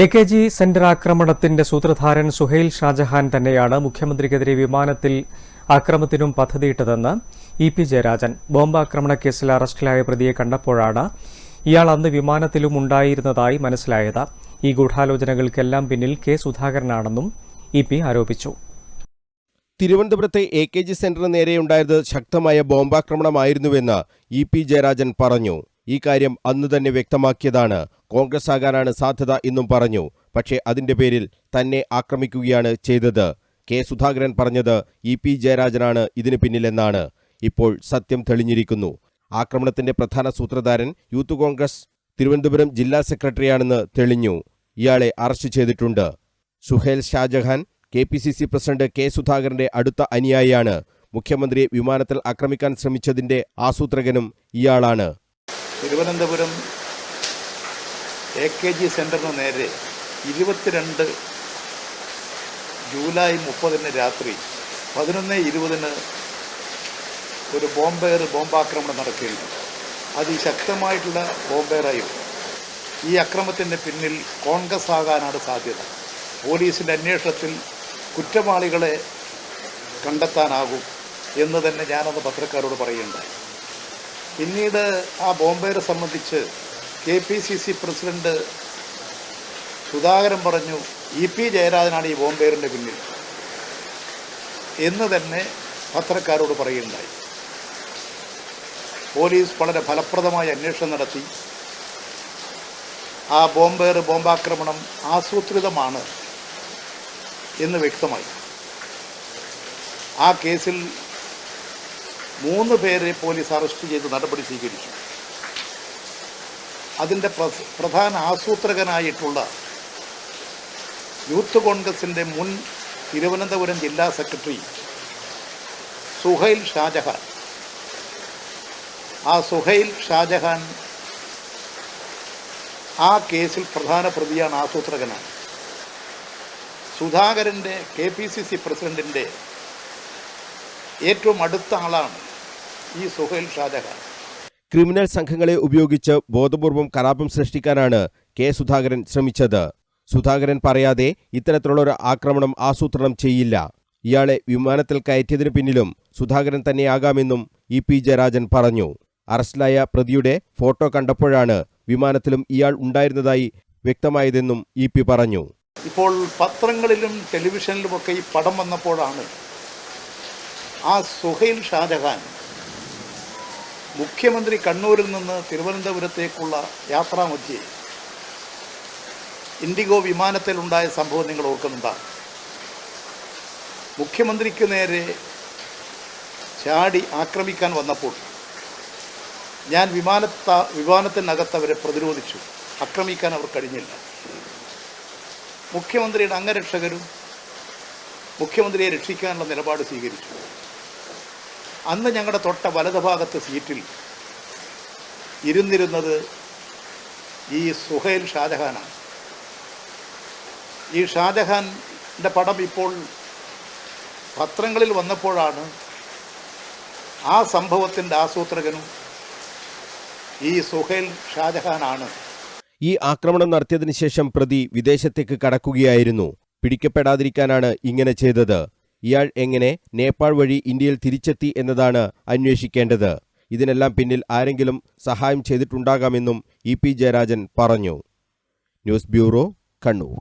A K G centre ആക്രമണത്തിന്റെ സൂത്രധാരൻ സുഹൈൽ ഷാജഹാൻ തന്നെയാണ് മുഖ്യമന്ത്രിക്കെതിരെ വിമാനത്തിൽ ആക്രമത്തിനും പദ്ധതിയിട്ടതെന്ന് ഇ പി ജയരാജൻ. ബോംബാക്രമണ കേസിൽ അറസ്റ്റിലായ പ്രതിയെ കണ്ടപ്പോഴാണ് ഇയാൾ അന്ന് വിമാനത്തിലും ഉണ്ടായിരുന്നതായി മനസ്സിലായത്. ഈ ഗൂഢാലോചനകൾക്കെല്ലാം പിന്നിൽ കെ സുധാകരനാണെന്നും ഇ പി ആരോപിച്ചു. തിരുവനന്തപുരത്തെ എ കെ ജി സെന്ററിന് നേരെയുണ്ടായത് ശക്തമായ ബോംബാക്രമണമായിരുന്നുവെന്ന് ഇ പി ജയരാജൻ പറഞ്ഞു. ഈ കാര്യം അന്ന് തന്നെ വ്യക്തമാക്കിയതാണ്. കോൺഗ്രസ് ആകാനാണ് സാധ്യത എന്നും പറഞ്ഞു. പക്ഷേ അതിന്റെ പേരിൽ തന്നെ ആക്രമിക്കുകയാണ് ചെയ്തത്. കെ സുധാകരൻ പറഞ്ഞത് ഇ പി ജയരാജനാണ് ഇതിന് പിന്നിലെന്നാണ്. ഇപ്പോൾ സത്യം തെളിഞ്ഞിരിക്കുന്നു. ആക്രമണത്തിന്റെ പ്രധാന സൂത്രധാരൻ യൂത്ത് കോൺഗ്രസ് തിരുവനന്തപുരം ജില്ലാ സെക്രട്ടറിയാണെന്ന് തെളിഞ്ഞു. ഇയാളെ അറസ്റ്റ് ചെയ്തിട്ടുണ്ട്. Suhail Shajahan K P C C president K സുധാകരന്റെ അടുത്ത അനുയായിയാണ്. മുഖ്യമന്ത്രിയെ വിമാനത്തിൽ ആക്രമിക്കാൻ ശ്രമിച്ചതിന്റെ ആസൂത്രകനും ഇയാളാണ്. തിരുവനന്തപുരം എ കെ ജി സെന്ററിന് നേരെ ഇരുപത്തിരണ്ട് ജൂലൈ മുപ്പതിന് രാത്രി പതിനൊന്ന് ഇരുപതിന് ഒരു ബോംബെയർ ബോംബാക്രമണം നടക്കുകയുണ്ട് അതിശക്തമായിട്ടുള്ള ബോംബെയറായും ഈ അക്രമത്തിന്റെ പിന്നിൽ കോൺഗ്രസ് ആകാനാണ് സാധ്യത. പോലീസിന്റെ അന്വേഷണത്തിൽ കുറ്റവാളികളെ കണ്ടെത്താനാകും എന്ന് തന്നെ ഞാനത് പത്രക്കാരോട് പറയുകയുണ്ടായി. പിന്നീട് ആ ബോംബെയെ സംബന്ധിച്ച് K P C C president Sudhakaran പറഞ്ഞു ഇ പി ജയരാജനാണ് ഈ ബോംബെയറിന്റെ പിന്നിൽ. എന്ന് തന്നെ പത്രക്കാരോട് പറയുകയുണ്ടായി. പോലീസ് വളരെ ഫലപ്രദമായ അന്വേഷണം നടത്തി. ആ ബോംബേർ ബോംബാക്രമണം ആസൂത്രിതമാണ് എന്ന് വ്യക്തമായി. ആ കേസിൽ മൂന്ന് പേരെ പോലീസ് അറസ്റ്റ് ചെയ്ത് നടപടി സ്വീകരിച്ചു. അതിന്റെ പ്രധാന ആസൂത്രകനായിട്ടുള്ള യൂത്ത് കോൺഗ്രസിന്റെ മുൻ തിരുവനന്തപുരം ജില്ലാ സെക്രട്ടറി സുഹൈൽ ഷാജഹാൻ. ആ സുഹൈൽ ഷാജഹാൻ ആ കേസിൽ പ്രധാന പ്രതിയാണ് ആസൂത്രകനാണ്. സുധാകരന്റെ കെ പി സി സി പ്രസിഡന്റിന്റെ ഏറ്റവും അടുത്ത ആളാണ് ഈ സുഹൈൽ ഷാജഹാൻ. ക്രിമിനൽ സംഘങ്ങളെ ഉപയോഗിച്ച് ബോധപൂർവം കലാപം സൃഷ്ടിക്കാനാണ് കെ സുധാകരൻ ശ്രമിച്ചത്. സുധാകരൻ പറയാതെ ഇത്തരത്തിലുള്ള ഒരു ആക്രമണം ആസൂത്രണം ചെയ്യില്ല. ഇയാളെ വിമാനത്തിൽ കയറ്റിയതിനു പിന്നിലും സുധാകരൻ തന്നെയാകാമെന്നും ഇ പി ജയരാജൻ പറഞ്ഞു. അറസ്റ്റിലായ പ്രതിയുടെ ഫോട്ടോ കണ്ടപ്പോഴാണ് വിമാനത്തിലും ഇയാൾ ഉണ്ടായിരുന്നതായി വ്യക്തമായതെന്നും ഇ പി പറഞ്ഞു. ഇപ്പോൾ പത്രങ്ങളിലും ടെലിവിഷനിലുമൊക്കെ ഈ പടം വന്നപ്പോഴാണ് ആ സുഹൈൽ ഷാജഹാൻ മുഖ്യമന്ത്രി കണ്ണൂരിൽ നിന്ന് തിരുവനന്തപുരത്തേക്കുള്ള യാത്രാമധ്യേ ഇൻഡിഗോ വിമാനത്തിലുണ്ടായ സംഭവം നിങ്ങൾ ഓർക്കുന്നുണ്ടാകും മുഖ്യമന്ത്രിക്ക് നേരെ ചാടി ആക്രമിക്കാൻ വന്നപ്പോൾ ഞാൻ വിമാനത്ത വിമാനത്തിനകത്ത് അവരെ പ്രതിരോധിച്ചു. ആക്രമിക്കാൻ അവർ കഴിഞ്ഞില്ല. മുഖ്യമന്ത്രിയുടെ അംഗരക്ഷകരും മുഖ്യമന്ത്രിയെ രക്ഷിക്കാനുള്ള നിലപാട് സ്വീകരിച്ചു. അന്ന് ഞങ്ങളുടെ തൊട്ട വലതുഭാഗത്തെ സീറ്റിൽ ഇരുന്നിരുന്നത് ഈ സുഹേൽ ഷാജഹാനാണ്. ഈ ഷാജഹാന്റെ പടം ഇപ്പോൾ പത്രങ്ങളിൽ വന്നപ്പോഴാണ് ആ സംഭവത്തിന്റെ ആസൂത്രകനും ഈ സുഹേൽ ഷാജഹാനാണ്. ഈ ആക്രമണം നടത്തിയതിനു ശേഷം പ്രതി വിദേശത്തേക്ക് കടക്കുകയായിരുന്നു. പിടിക്കപ്പെടാതിരിക്കാനാണ് ഇങ്ങനെ ചെയ്തത്. ഇയാൾ എങ്ങനെ നേപ്പാൾ വഴി ഇന്ത്യയിൽ തിരിച്ചെത്തി എന്നതാണ് അന്വേഷിക്കേണ്ടത്. ഇതിനെല്ലാം പിന്നിൽ ആരെങ്കിലും സഹായം ചെയ്തിട്ടുണ്ടാകാമെന്നും ഇ പി ജയരാജൻ പറഞ്ഞു. News bureau Kannur.